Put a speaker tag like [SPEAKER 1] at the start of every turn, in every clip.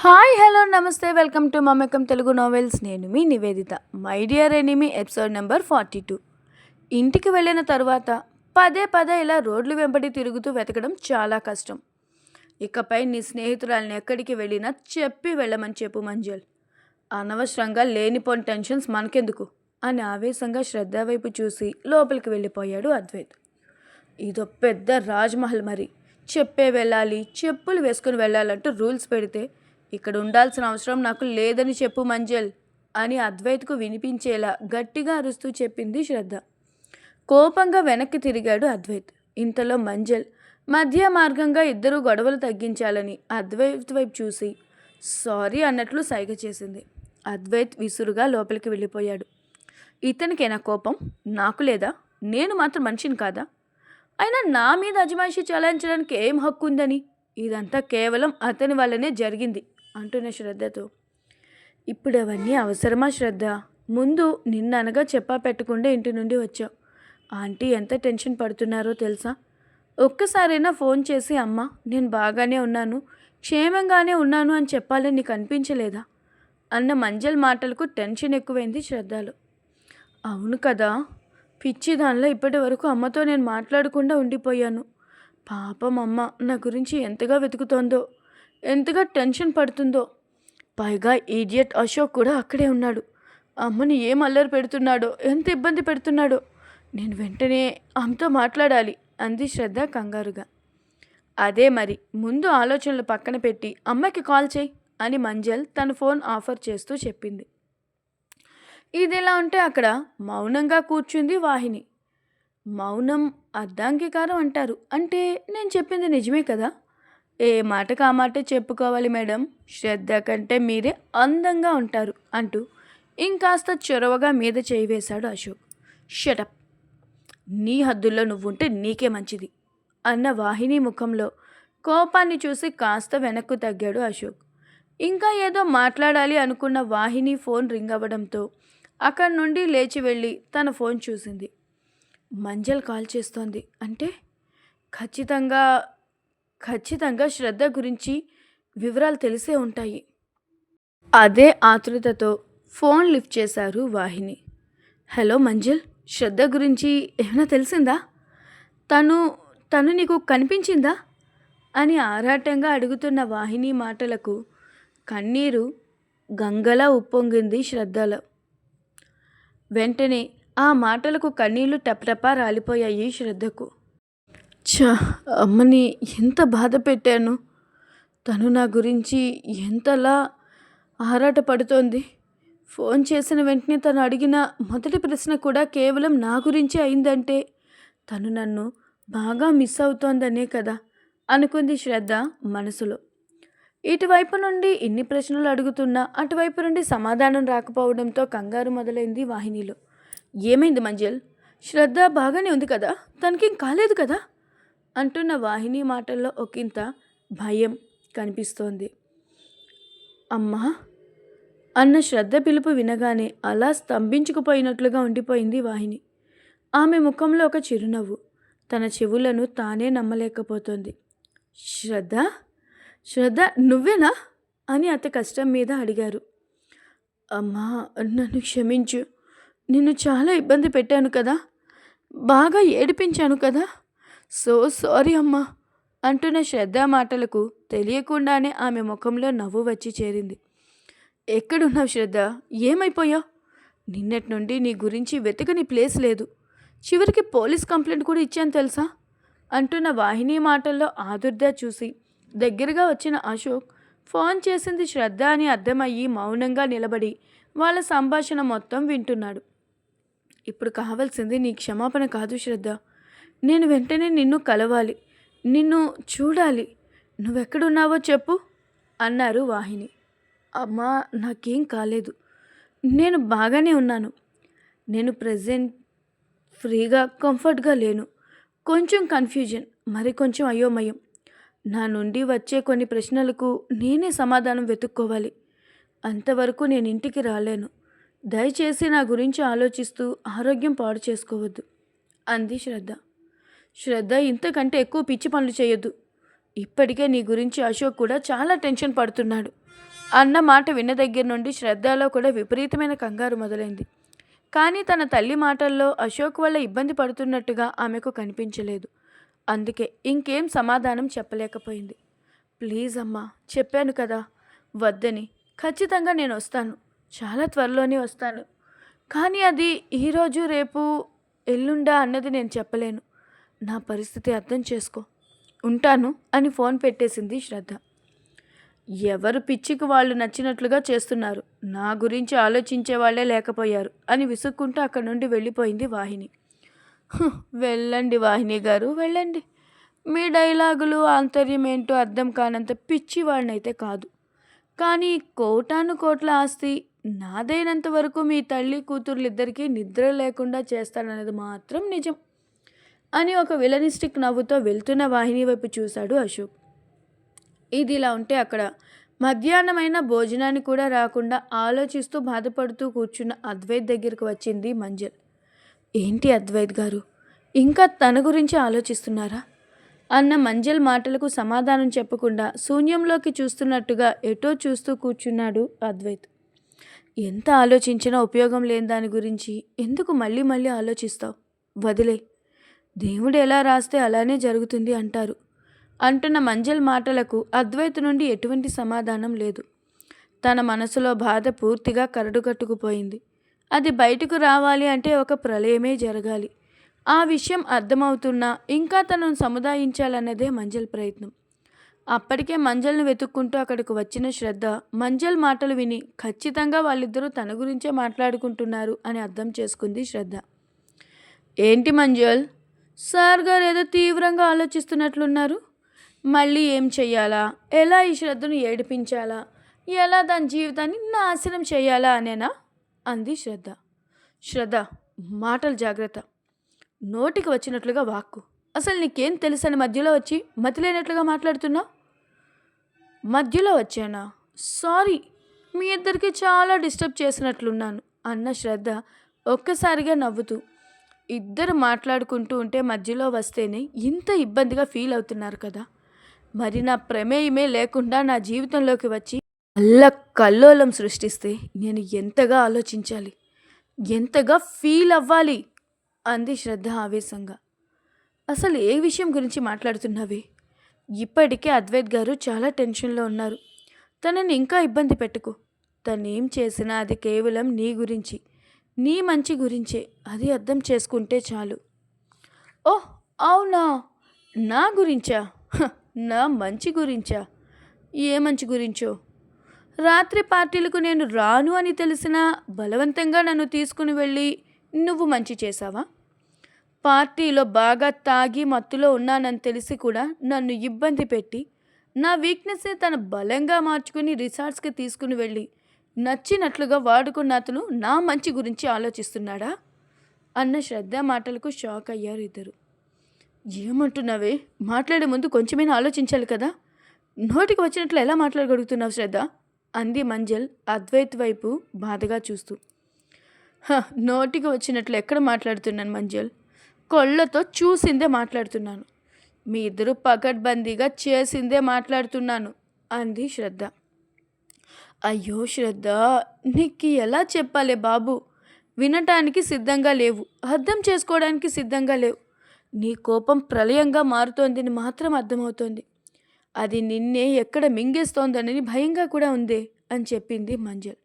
[SPEAKER 1] Hi hello నమస్తే welcome to Mamakam Telugu novels నేను మీ Nivedita. My dear enemy episode number forty two ఇంటికి వెళ్ళిన తర్వాత పదే పదే ఇలా రోడ్లు వెంబడి తిరుగుతూ వెతకడం చాలా కష్టం. ఇకపై నీ స్నేహితురాల్ని ఎక్కడికి వెళ్ళినా చెప్పి వెళ్ళమని చెప్పు మంజల్. అనవసరంగా లేనిపోని టెన్షన్స్ మనకెందుకు? అని ఆవేశంగా శ్రద్ధ వైపు చూసి లోపలికి వెళ్ళిపోయాడు అద్వైత్. ఇదో పెద్ద రాజ్మహల్ మరి. చెప్పే వెళ్ళాలి చెప్పులు వేసుకుని వెళ్ళాలంటూ రూల్స్ పెడితే ఇక్కడ ఉండాల్సిన అవసరం నాకు లేదని చెప్పు మంజల్ అని అద్వైత్కు వినిపించేలా గట్టిగా అరుస్తూ చెప్పింది శ్రద్ధ. కోపంగా వెనక్కి తిరిగాడు అద్వైత్. ఇంతలో మంజల్ మధ్య మార్గంగా ఇద్దరు గొడవలు తగ్గించాలని అద్వైత్ వైపు చూసి సారీ అన్నట్లు సైగ చేసింది. అద్వైత్ విసురుగా లోపలికి వెళ్ళిపోయాడు. ఇతనికేనా కోపం? నాకు లేదా? నేను మాత్రం మనిషిని కాదా? అయినా నా మీద అజమాయిషి చలాయించడానికి ఏం హక్కు ఉందని ఇదంతా కేవలం అతని వల్లనే జరిగింది. అంటున్న శ్రద్ధతో ఇప్పుడు అవన్నీ అవసరమా శ్రద్ధ? ముందు నిన్ననగా చెప్పా పెట్టకుండా ఇంటి నుండి వచ్చావు ఆంటీ ఎంత టెన్షన్ పడుతున్నారో తెలుసా? ఒక్కసారైనా ఫోన్ చేసి అమ్మ నేను బాగానే ఉన్నాను క్షేమంగానే ఉన్నాను అని చెప్పాలని నీకు అనిపించలేదా? అన్న మంజల్ మాటలకు టెన్షన్ ఎక్కువైంది శ్రద్ధలో. అవును కదా పిచ్చి దానిలో ఇప్పటి వరకు అమ్మతో నేను మాట్లాడకుండా ఉండిపోయాను. పాపం అమ్మ నా గురించి ఎంతగా వెతుకుతోందో. ఎంతగా టెన్షన్ పడుతుందో? పైగా ఈడియట్ అశోక్ కూడా అక్కడే ఉన్నాడు. అమ్మని ఏం అల్లరి పెడుతున్నాడో ఎంత ఇబ్బంది పెడుతున్నాడో? నేను వెంటనే ఆమెతో మాట్లాడాలి అంది శ్రద్ధ కంగారుగా. అదే మరి ముందు ఆలోచనలు పక్కన పెట్టి అమ్మకి కాల్ చేయి అని మంజల్ తన ఫోన్ ఆఫర్ చేస్తూ చెప్పింది. ఇదిలా ఉంటే అక్కడ మౌనంగా కూర్చుంది వాహిని. మౌనం అర్ధాంగీకారం అంటారు. అంటే నేను చెప్పింది నిజమే కదా? ఏ మాటకు ఆ మాటే చెప్పుకోవాలి మేడం? శ్రద్ధ కంటే మీరే అందంగా ఉంటారు అంటూ ఇంకాస్త చొరవగా మీద చేయి వేశాడు అశోక్. షటప్ నీ హద్దుల్లో నువ్వుంటే నీకే మంచిది అన్న వాహిని ముఖంలో కోపాన్ని చూసి కాస్త వెనక్కు తగ్గాడు అశోక్. ఇంకా ఏదో మాట్లాడాలి అనుకున్న వాహిని ఫోన్ రింగ్ అవ్వడంతో అక్కడి నుండి లేచి వెళ్ళి తన ఫోన్ చూసింది. మంజల్ కాల్ చేస్తోంది అంటే? ఖచ్చితంగా ఖచ్చితంగా శ్రద్ధ గురించి వివరాలు తెలిసే ఉంటాయి. అదే ఆతృతతో ఫోన్ లిఫ్ట్ చేశారు వాహిని. హలో మంజల్ శ్రద్ధ గురించి ఏమైనా తెలిసిందా? తను తను నీకు కనిపించిందా? అని ఆరాటంగా అడుగుతున్న వాహిని మాటలకు కన్నీరు గంగలా ఉప్పొంగింది శ్రద్ధలో. వెంటనే ఆ మాటలకు కన్నీళ్ళు టపటపా రాలిపోయాయి శ్రద్ధకు. ఛ అమ్మని ఎంత బాధ పెట్టాను. తను నా గురించి ఎంతలా ఆరాటపడుతోంది. ఫోన్ చేసిన వెంటనే తను అడిగిన మొదటి ప్రశ్న కూడా కేవలం నా గురించి అయిందంటే తను నన్ను బాగా మిస్ అవుతోందనే కదా అనుకుంది శ్రద్ధ మనసులో. ఇటువైపు నుండి ఇన్ని ప్రశ్నలు అడుగుతున్నా అటువైపు నుండి సమాధానం రాకపోవడంతో కంగారు మొదలైంది వాహినిలో. ఏమైంది మంజల్? శ్రద్ధ బాగానే ఉంది కదా? తనకేం కాలేదు కదా? అంటున్న వాహిని మాటల్లో ఒకంత భయం కనిపిస్తోంది. అమ్మా! అన్న శ్రద్ధ పిలుపు వినగానే అలా స్తంభించుకుపోయినట్లుగా ఉండిపోయింది వాహిని. ఆమె ముఖంలో ఒక చిరునవ్వు. తన చెవులను తానే నమ్మలేకపోతుంది. శ్రద్ధ? శ్రద్ధ నువ్వేనా? అని అత కష్టం మీద అడిగారు. అమ్మా! నన్ను క్షమించు. నిన్ను చాలా ఇబ్బంది పెట్టాను కదా. బాగా ఏడిపించాను కదా. సో సారీ అమ్మా అంటున్న శ్రద్ధ మాటలకు తెలియకుండానే ఆమె ముఖంలో నవ్వు వచ్చి చేరింది. ఎక్కడున్నావు శ్రద్ధ? ఏమైపోయావు నిన్నటి నుండి నీ గురించి వెతకని ప్లేస్ లేదు. చివరికి పోలీస్ కంప్లైంట్ కూడా ఇచ్చాను తెలుసా? అంటున్న వాహిని మాటల్లో ఆదుర్దా చూసి దగ్గరగా వచ్చిన అశోక్ ఫోన్ చేసింది శ్రద్ధ అని అర్థమయ్యి మౌనంగా నిలబడి వాళ్ళ సంభాషణ మొత్తం వింటున్నాడు. ఇప్పుడు కావాల్సింది నీ క్షమాపణ కాదు శ్రద్ధ. నేను వెంటనే నిన్ను కలవాలి నిన్ను చూడాలి. నువ్వెక్కడున్నావో చెప్పు అన్నారు వాహిని. అమ్మా నాకేం కాలేదు. నేను బాగానే ఉన్నాను. నేను ప్రజెంట్ ఫ్రీగా కంఫర్ట్గా లేను. కొంచెం కన్ఫ్యూజన్ మరి కొంచెం అయోమయం. నా నుండి వచ్చే కొన్ని ప్రశ్నలకు నేనే సమాధానం వెతుక్కోవాలి. అంతవరకు నేను ఇంటికి రాలేను. దయచేసి నా గురించి ఆలోచిస్తూ ఆరోగ్యం పాడు చేసుకోవద్దు అంది శ్రద్ధ. శ్రద్ధ ఇంతకంటే ఎక్కువ పిచ్చి పనులు చేయొద్దు. ఇప్పటికే నీ గురించి అశోక్ కూడా చాలా టెన్షన్ పడుతున్నాడు. అన్న మాట విన్న దగ్గర నుండి శ్రద్ధలో కూడా విపరీతమైన కంగారు మొదలైంది. కానీ తన తల్లి మాటల్లో అశోక్ వల్ల ఇబ్బంది పడుతున్నట్టుగా ఆమెకు కనిపించలేదు. అందుకే ఇంకేం సమాధానం చెప్పలేకపోయింది. ప్లీజ్ అమ్మా చెప్పాను కదా. వద్దని. ఖచ్చితంగా నేను వస్తాను. చాలా త్వరలోనే వస్తాను. కానీ అది ఈరోజు రేపు ఎల్లుండా అన్నది నేను చెప్పలేను. నా పరిస్థితి అర్థం చేసుకో. ఉంటాను అని ఫోన్ పెట్టేసింది శ్రద్ధ. ఎవరు పిచ్చికి వాళ్ళు నచ్చినట్లుగా చేస్తున్నారు? నా గురించి ఆలోచించే వాళ్ళే లేకపోయారు అని విసుక్కుంటూ అక్కడి నుండి వెళ్ళిపోయింది వాహిని. వెళ్ళండి వాహిని గారు వెళ్ళండి. మీ డైలాగులు ఆంతర్యం ఏంటో అర్థం కానంత పిచ్చి వాళ్ళనైతే కాదు. కానీ కోటాను కోట్ల ఆస్తి నాదైనంత వరకు మీ తల్లి కూతుర్లిద్దరికీ నిద్ర లేకుండా చేస్తాననేది మాత్రం నిజం. అని ఒక విలనిస్టిక్ నవ్వుతో వెళ్తున్న వాహిని వైపు చూశాడు అశోక్. ఇది ఇలా ఉంటే అక్కడ మధ్యాహ్నమైన భోజనాన్ని కూడా రాకుండా ఆలోచిస్తూ బాధపడుతూ కూర్చున్న అద్వైత్ దగ్గరికి వచ్చింది మంజల్. ఏంటి అద్వైత్ గారు? ఇంకా తన గురించి ఆలోచిస్తున్నారా? అన్న మంజల్ మాటలకు సమాధానం చెప్పకుండా శూన్యంలోకి చూస్తున్నట్టుగా ఎటో చూస్తూ కూర్చున్నాడు అద్వైత్. ఎంత ఆలోచించినా ఉపయోగం లేని దాని గురించి ఎందుకు మళ్ళీ మళ్ళీ ఆలోచిస్తావు? వదిలే. దేవుడు ఎలా రాస్తే అలానే జరుగుతుంది అంటారు. అంటున్న మంజల్ మాటలకు అద్వైత నుండి ఎటువంటి సమాధానం లేదు. తన మనసులో బాధ పూర్తిగా కరడుకట్టుకుపోయింది అది బయటకు రావాలి అంటే ఒక ప్రళయమే జరగాలి. ఆ విషయం అర్థమవుతున్నా ఇంకా తనను సముదాయించాలన్నదే మంజల్ ప్రయత్నం. అప్పటికే మంజల్ని వెతుక్కుంటూ అక్కడికి వచ్చిన శ్రద్ధ మంజల్ మాటలు విని ఖచ్చితంగా వాళ్ళిద్దరూ తన గురించే మాట్లాడుకుంటున్నారు అని అర్థం చేసుకుంది శ్రద్ధ. ఏంటి మంజల్? సార్ గారు ఏదో తీవ్రంగా ఆలోచిస్తున్నట్లున్నారు. మళ్ళీ ఏం చెయ్యాలా? ఎలా ఈ శ్రద్ధను ఏడిపించాలా? ఎలా దాని జీవితాన్ని నాశనం చేయాలా అనేనా? అంది శ్రద్ధ. శ్రద్ధ మాటలు జాగ్రత్త. నోటికి వచ్చినట్లుగా వాక్కు. అసలు నీకేం తెలుసని మధ్యలో వచ్చి మతిలేనట్లుగా మాట్లాడుతున్నావు మధ్యలో వచ్చానా? సారీ మీ ఇద్దరికి చాలా డిస్టర్బ్ చేసినట్లున్నాను అన్న శ్రద్ధ ఒక్కసారిగా నవ్వుతూ. ఇద్దరు మాట్లాడుకుంటూ ఉంటే మధ్యలో వస్తేనే ఇంత ఇబ్బందిగా ఫీల్ అవుతున్నారు కదా. మరి నా ప్రమేయమే లేకుండా నా జీవితంలోకి వచ్చి అల్ల కల్లోలం సృష్టిస్తే నేను ఎంతగా ఆలోచించాలి ఎంతగా ఫీల్ అవ్వాలి అంది శ్రద్ధ ఆవేశంగా. అసలు ఏ విషయం గురించి మాట్లాడుతున్నావే? ఇప్పటికే అద్వైత్ గారు చాలా టెన్షన్లో ఉన్నారు. తనని ఇంకా ఇబ్బంది పెట్టుకో. తనేం చేసినా అది కేవలం నీ గురించి. నీ మంచి గురించే. అది అర్థం చేసుకుంటే చాలు. ఓహ్ అవునా? నా గురించా? నా మంచి గురించా? ఏ మంచి గురించో? రాత్రి పార్టీలకు నేను రాను అని తెలిసినా బలవంతంగా నన్ను తీసుకుని వెళ్ళి నువ్వు మంచి చేశావా? పార్టీలో బాగా తాగి మత్తులో ఉన్నానని తెలిసి కూడా నన్ను ఇబ్బంది పెట్టి నా వీక్నెస్ని తన బలంగా మార్చుకుని రిసార్ట్స్కి తీసుకుని వెళ్ళి నచ్చినట్లుగా వాడుకున్న అతను నా మంచి గురించి ఆలోచిస్తున్నాడా? అన్న శ్రద్ధ మాటలకు షాక్ అయ్యారు ఇద్దరు. ఏమంటున్నావే? మాట్లాడే ముందు కొంచెమైనా ఆలోచించాలి కదా? నోటికి వచ్చినట్లు ఎలా మాట్లాడగలుగుతున్నావు శ్రద్ధ? అంది మంజల్ అద్వైత్ వైపు బాధగా చూస్తూ. "హ, నోటికి వచ్చినట్లు ఎక్కడ మాట్లాడుతున్నాను మంజల్? కొళ్ళతో చూసిందే మాట్లాడుతున్నాను. మీ ఇద్దరు పకడ్బందీగా చేసిందే మాట్లాడుతున్నాను అంది శ్రద్ధ. అయ్యో శ్రద్ధ! నీకు ఎలా చెప్పాలే బాబు? వినటానికి సిద్ధంగా లేవు. అర్థం చేసుకోవడానికి సిద్ధంగా లేవు. నీ కోపం ప్రళయంగా మారుతోందని మాత్రం అర్థమవుతోంది. అది నిన్నే ఎక్కడ మింగేస్తోందని భయంగా కూడా ఉందే అని చెప్పింది మంజల్.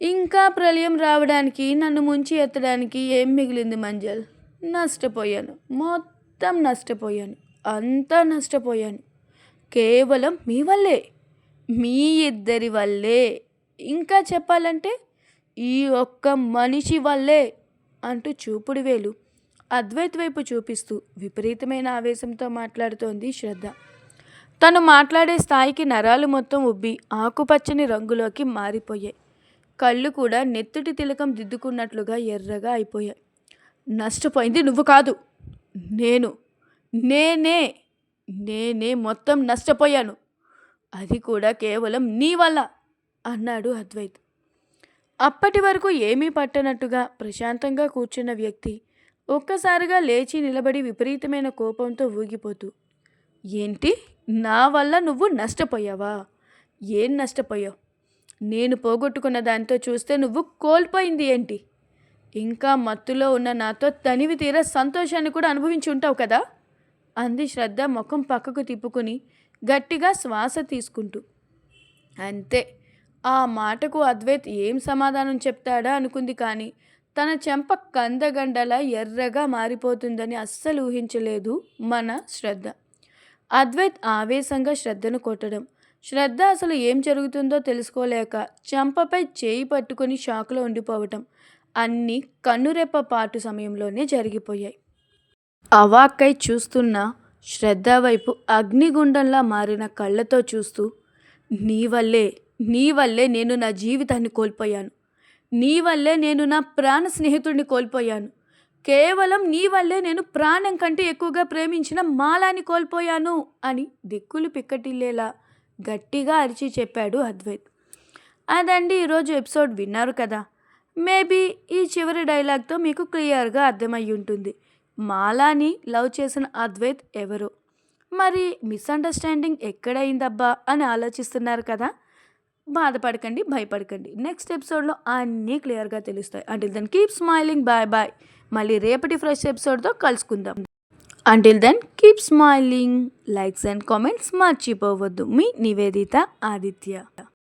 [SPEAKER 1] ఇంకా ప్రళయం రావడానికి నన్ను ముంచి ఎత్తడానికి ఏం మిగిలింది మంజల్? నష్టపోయాను. మొత్తం నష్టపోయాను. అంతా నష్టపోయాను. కేవలం మీ వల్లే. మీ ఇద్దరి వల్లే. ఇంకా చెప్పాలంటే ఈ ఒక్క మనిషి వల్లే అంటూ చూపుడు వేలు. అద్వైత్ వైపు చూపిస్తూ విపరీతమైన ఆవేశంతో మాట్లాడుతోంది శ్రద్ధ. తను మాట్లాడే స్థాయికి నరాలు మొత్తం ఉబ్బి ఆకుపచ్చని రంగులోకి మారిపోయాయి. కళ్ళు కూడా నెత్తుటి తిలకం దిద్దుకున్నట్లుగా ఎర్రగా అయిపోయాయి. నష్టపోయింది నువ్వు కాదు. నేను. నేనే. నేనే మొత్తం నష్టపోయాను. అది కూడా కేవలం నీ వల్ల అన్నాడు అద్వైత్. అప్పటి వరకు ఏమీ పట్టనట్టుగా ప్రశాంతంగా కూర్చున్న వ్యక్తి ఒక్కసారిగా లేచి నిలబడి విపరీతమైన కోపంతో ఊగిపోతూ ఏంటి? నా వల్ల నువ్వు నష్టపోయావా? ఏం నష్టపోయావు? నేను పోగొట్టుకున్న దాంతో చూస్తే నువ్వు కోల్పోయింది ఏంటి? ఇంకా మత్తులో ఉన్న నాతో తనివి తీర సంతోషాన్ని కూడా అనుభవించి ఉంటావు కదా? అంది శ్రద్ధ ముఖం పక్కకు తిప్పుకుని గట్టిగా శ్వాస తీసుకుంటూ. అంతే. ఆ మాటకు అద్వైత్ ఏం సమాధానం చెప్తాడా అనుకుంది కానీ తన చెంప కందగండలా ఎర్రగా మారిపోతుందని అస్సలు ఊహించలేదు మన శ్రద్ధ. అద్వైత్ ఆవేశంగా శ్రద్ధను కొట్టడం. శ్రద్ధ అసలు ఏం జరుగుతుందో తెలుసుకోలేక చెంపపై చేయి పట్టుకొని షాక్లో ఉండిపోవటం. అన్నీ కన్నురెప్ప పాటు సమయంలోనే జరిగిపోయాయి. అవాక్కై చూస్తున్న శ్రద్ధ వైపు అగ్నిగుండంలా మారిన కళ్ళతో చూస్తూ నీ వల్లే నీ వల్లే నేను నా జీవితాన్ని కోల్పోయాను. నీ వల్లే నేను నా ప్రాణ స్నేహితుడిని కోల్పోయాను. కేవలం నీ వల్లే నేను ప్రాణం కంటే ఎక్కువగా ప్రేమించిన మాలాని కోల్పోయాను అని దిక్కులు పిక్కటిల్లేలా గట్టిగా అరిచి చెప్పాడు అద్వైత్. అదండి ఈరోజు ఎపిసోడ్ విన్నారు కదా. మేబీ ఈ చివరి డైలాగ్తో మీకు క్లియర్గా అర్థమయ్యి ఉంటుంది మాలాని లవ్ చేసిన అద్వైత్ ఎవరు? మరి మిస్అండర్స్టాండింగ్ ఎక్కడైందబ్బా అని ఆలోచిస్తున్నారు కదా? బాధపడకండి భయపడకండి. నెక్స్ట్ ఎపిసోడ్లో అన్నీ క్లియర్గా తెలుస్తాయి. Until then keep smiling bye bye మళ్ళీ రేపటి ఫ్రెష్ ఎపిసోడ్తో కలుసుకుందాం. Until then keep smiling likes and comments మర్చిపోవద్దు. మీ నివేదిత ఆదిత్య.